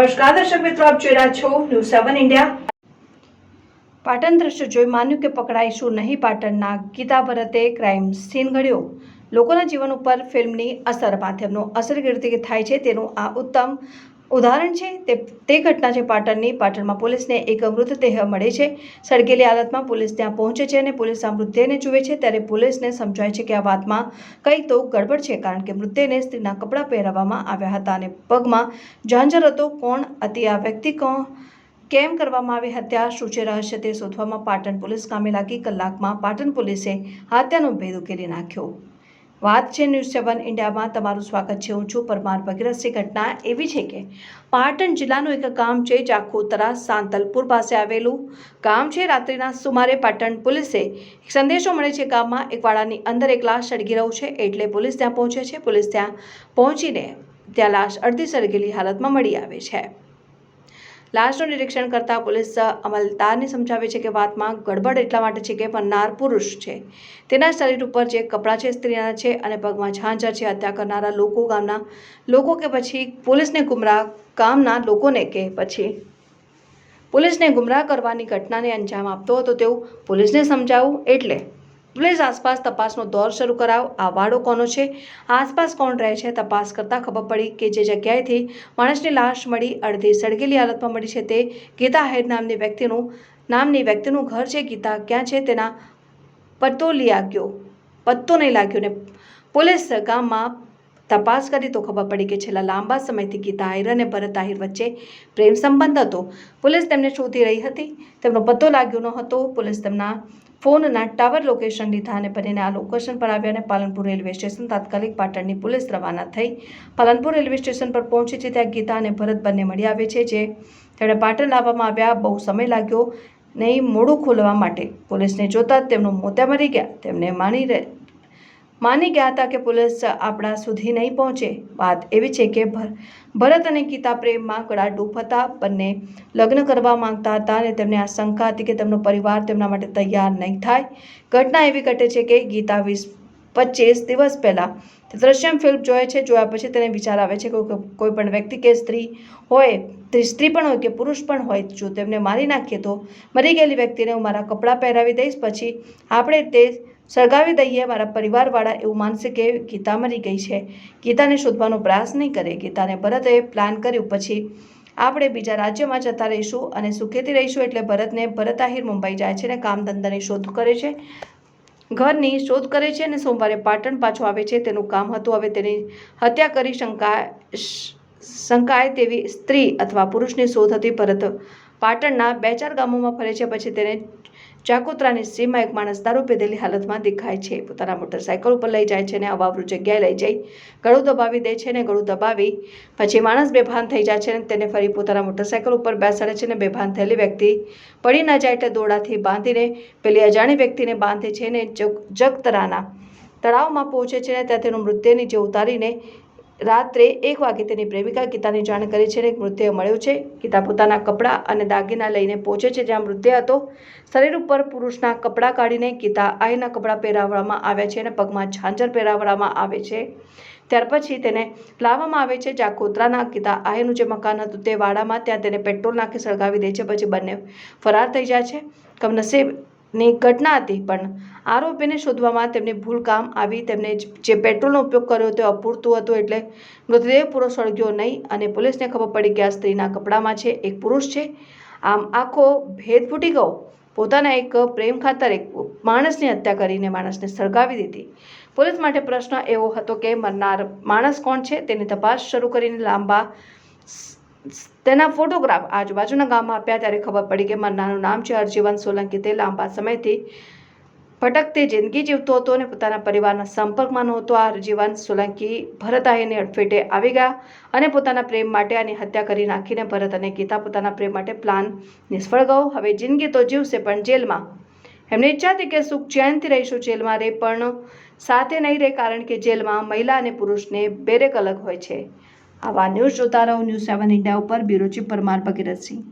નમસ્કાર, દર્શક મિત્રો, આપ જોઈ રહ્યા છો ન્યૂઝ સેવન ઇન્ડિયા પાટણ દ્રશ્ય જોઈ માન્યું કે પકડાઈશું નહીં પાટણના ગીતા ભરતે ક્રાઇમ સીન ઘડ્યો. લોકોના જીવન ઉપર ફિલ્મની અસર, માધ્યમનો અસર કેવી રીતે થાય છે, તેનું આ ઉત્તમ ઉદાહરણ છે, તે તે ઘટના છે પાટણની. પાટણમાં પોલીસને એક મૃતદેહ મળે છે. સળગેલી હાલતમાં પોલીસ ત્યાં પહોંચે છે અને પોલીસ આ મૃતદેહને જુએ છે. ત્યારે પોલીસને સમજાય છે કે આ વાતમાં કંઈ તો ગડબડ છે, કારણ કે મૃતદેહને સ્ત્રીના કપડાં પહેરાવવામાં આવ્યા હતા અને પગમાં ઝાંઝર હતો. કોણ? હતી આ વ્યક્તિ કોણ કેમ કરવામાં આવી હત્યા? શું છે રહસ્ય? તે શોધવામાં પાટણ પોલીસ કામે લાગી. કલાકમાં પાટણ પોલીસે હત્યાનો ભેદ ઉકેલી નાખ્યો. વાત છે ન્યૂઝ સેવન ઇન્ડિયામાં. તમારું સ્વાગત છે. હું છું પરમાર ભગીરથસિંહ ઘટના એવી છે કે પાટણ જિલ્લાનું એક ગામ છે જાખોતરા સાંતલપુર પાસે આવેલું ગામ છે. રાત્રિના સુમારે પાટણ પોલીસે એક સંદેશો મળે છે ગામમાં. એક વાડાની અંદર એક લાશ સળગી રહ્યું છે એટલે પોલીસ ત્યાં પહોંચે છે. પોલીસ ત્યાં પહોંચીને ત્યાં લાશ અડધી સળગેલી હાલતમાં મળી આવે છે. લાશનું નિરીક્ષણ કરતા પોલીસ અમલદારને સમજાવે છે કે વાતમાં ગડબડ એટલા માટે છે કે મરનાર પુરુષ છે. તેના શરીર ઉપર જે કપડાં છે, સ્ત્રીના છે અને પગમાં ઝાંઝર છે, હત્યા કરનારા લોકો ગામના લોકો કે પછી પોલીસને ગુમરાહ ગામના લોકોને કે પછી? પોલીસને ગુમરાહ કરવાની ઘટનાને અંજામ આપતો હતો તેવું પોલીસને સમજાવું એટલે પોલીસ આસપાસ તપાસનો દોર શરૂ કરાવ. આ વાડો કોનો છે? આસપાસ કોણ રહે છે? તપાસ કરતાં ખબર પડી કે જે જગ્યાએથી માણસની લાશ મળી, અડધી સળગેલી હાલતમાં મળી છે તે ગીતા હેડ નામની વ્યક્તિનું નામની વ્યક્તિનું ઘર છે ગીતા. ક્યાં છે? તેના પત્તો લાગ્યો પત્તો નહીં લાગ્યો ને. પોલીસ ગામમાં તપાસ કરી તો ખબર પડી કે છેલ્લા લાંબા સમયથી ગીતા આહિર અને ભરત આહિર વચ્ચે પ્રેમ સંબંધ હતો. પોલીસ તેમને શોધી રહી હતી. તેમનો પત્તો લાગ્યો ન હતો. પોલીસ તેમના ફોનના ટાવર લોકેશન લીધા અને બંનેને આ લોકેશન પર આવ્યા અને પાલનપુર રેલવે સ્ટેશન તાત્કાલિક પાટણની પોલીસ રવાના થઈ. પાલનપુર રેલવે સ્ટેશન પર પહોંચી છે ત્યાં ગીતા અને ભરત બંને મળી આવે છે, જે તેમણે પાટણ લાવવામાં આવ્યા. બહુ સમય લાગ્યો નહીં, મોડું ખોલવા માટે. પોલીસને જોતા તેમનું મોત્યા મરી ગયા. તેમને માની માની ગયા હતા કે પોલીસ આપણા સુધી નહીં પહોંચે. વાત એવી છે કે ભર, ભરત અને ગીતા પ્રેમમાં ગળાડૂપ હતા બંને લગ્ન કરવા માંગતા હતા અને તેમને આ શંકા હતી કે તેમનો પરિવાર તેમના માટે તૈયાર નહીં થાય. ઘટના એવી ઘટે છે કે ગીતા વીસ પચીસ દિવસ પહેલાં દ્રશ્યમ ફિલ્મ જોએ છે. જોયા પછી તેને વિચાર આવે છે કે કોઈ પણ વ્યક્તિ કે સ્ત્રી હોય સ્ત્રી પણ હોય કે પુરુષ પણ હોય, જો તેમને મારી નાખીએ તો મરી ગયેલી વ્યક્તિને હું મારા કપડાં પહેરાવી દઈશ. પછી આપણે તે સળગાવી દઈએ મારા પરિવારવાળા એવું માનશે કે ગીતા મરી ગઈ છે. ગીતાને શોધવાનો પ્રયાસ નહીં કરે. ગીતાને ભરતે પ્લાન કર્યું. પછી આપણે બીજા રાજ્યમાં જતા રહીશું અને સુખેથી રહીશું એટલે ભરતને ભરત આહિર મુંબઈ જાય છે અને કામ ધંધાની શોધ કરે છે. ઘરની શોધ કરે છે અને સોમવારે પાટણ પાછો આવે છે. તેનું કામ હતું. હવે તેની હત્યા કરી શંકા શંકાય તેવી સ્ત્રી અથવા પુરુષની શોધ હતી. ભરત પાટણના બે ચાર ગામોમાં ફરે છે. પછી તેને ચાકોતરાની સીમા એક માણસ દારૂ પીધેલી હાલતમાં દેખાય છે. પોતાના મોટરસાયકલ ઉપર લઈ જાય છે અને અવાવરૂ જગ્યાએ લઈ જઈ ગળું દબાવી દે છે અને ગળું દબાવી પછી માણસ બેભાન થઈ જાય છે અને તેને ફરી પોતાના મોટરસાયકલ ઉપર બેસાડે છે અને બેભાન થયેલી વ્યક્તિ પડી ન જાય એટલે દોડાથી બાંધીને પેલી અજાણી વ્યક્તિને બાંધે છે અને જગ જગતરાના તળાવમાં પહોંચે છે અને ત્યાં તેનું મૃતદેહ નીચે ઉતારીને રાત્રે એક વાગે તેની પ્રેમિકા ગીતાની જાણ કરી છે અને મૃતદેહ મળ્યો છે. ગીતા પોતાના કપડાં અને દાગીના લઈને પહોંચે છે, જ્યાં મૃતદેહ હતો. શરીર ઉપર પુરુષના કપડાં કાઢીને ગીતા આઈના કપડાં પહેરાવવામાં આવ્યા છે અને પગમાં ઝાંઝર પહેરાવવામાં આવે છે. ત્યાર પછી તેને લાવવામાં આવે છે, જ્યાં કોતરાના ગીતા આહીનું જે મકાન હતું તે વાડામાં, ત્યાં તેને પેટ્રોલ નાખી સળગાવી દે છે, પછી બંને ફરાર થઈ જાય છે. કમનસીબની ઘટના હતી, પણ આરોપીને શોધવામાં તેમની ભૂલ કામ આવી. તેમને જે પેટ્રોલનો ઉપયોગ કર્યો તે અપૂરતું હતું એટલે મૃતદેહ પૂરો સળગ્યો નહીં અને પોલીસને ખબર પડી કે આ સ્ત્રીના કપડામાં છે, એક પુરુષ છે. આમ આખો ભેદ ફૂટી ગયો. પોતાના એક પ્રેમ ખાતર એક માણસની હત્યા કરીને માણસને સળગાવી દીધી. પોલીસ માટે પ્રશ્ન એવો હતો કે મરનાર માણસ કોણ છે? તેની તપાસ શરૂ કરીને લાંબા તેના ફોટોગ્રાફ આજુબાજુના ગામમાં આપ્યા ત્યારે ખબર પડી કે મન્નાનું નામ છે હરજીવન સોલંકી. તે લાંબા સમયથી ભટકતી જિંદગી જીવતો હતો અને પોતાના પરિવારના સંપર્કમાં નહોતો. આ હરજીવન સોલંકી ભરત આહીની અડફેટે આવી ગયા અને પોતાના પ્રેમ માટે આની હત્યા કરી નાખીને ભરત અને ગીતા પોતાના પ્રેમ માટે પ્લાન નિષ્ફળ ગયો. હવે જિંદગી તો જીવશે, પણ જેલમાં એમની ઈચ્છા હતી કે સુખ ચેનથી રહીશું. જેલમાં રહે પણ સાથે નહીં રહે કારણ કે જેલમાં મહિલા અને પુરુષને બેરેક અલગ હોય છે. આવા ન્યૂઝ જોતા રહો ન્યૂઝ સેવન ઇન્ડિયા ઉપર. Bureau chief Parmar Bhagirathsinh.